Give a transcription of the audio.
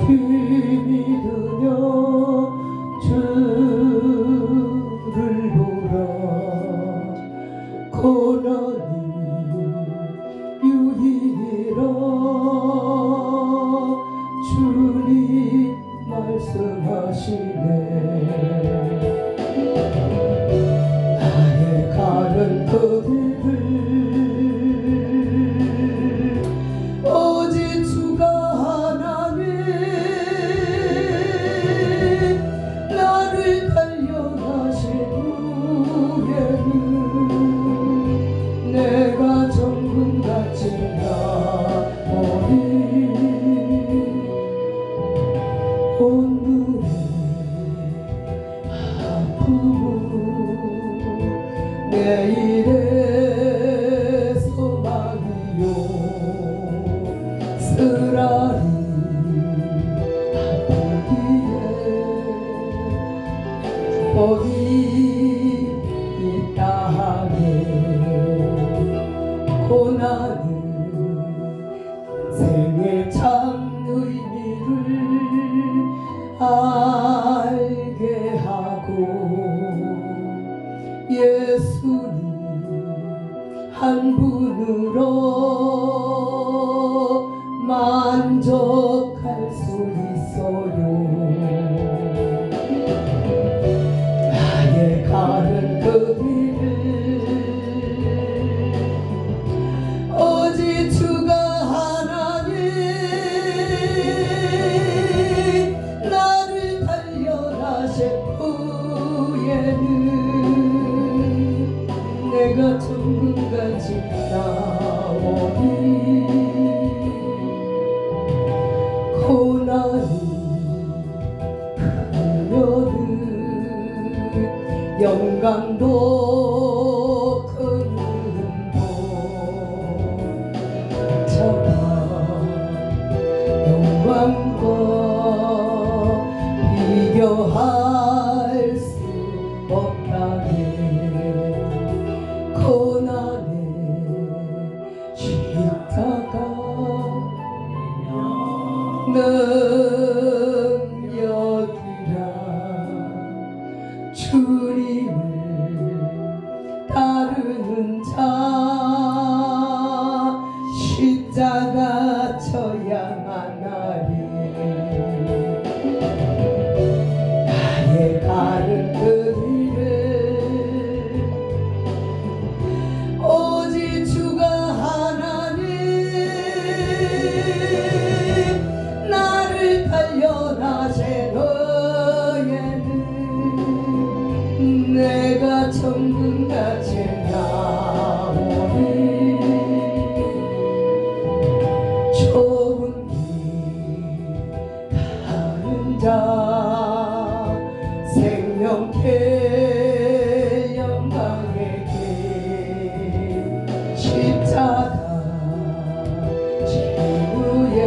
힘이 드려 주를 보라. 고난이 유일이라 주님 말씀하시네. 내일의 소망이요. 쓰라리 아프기에 복이 있다 하네. 고난은 생의 참 의미를 알 한 분으로 내가 천국같이 나오니 고난이 크면은 영광도 능력이라. 주님을 따르는 다 생명계 영광에게 십자가 지구에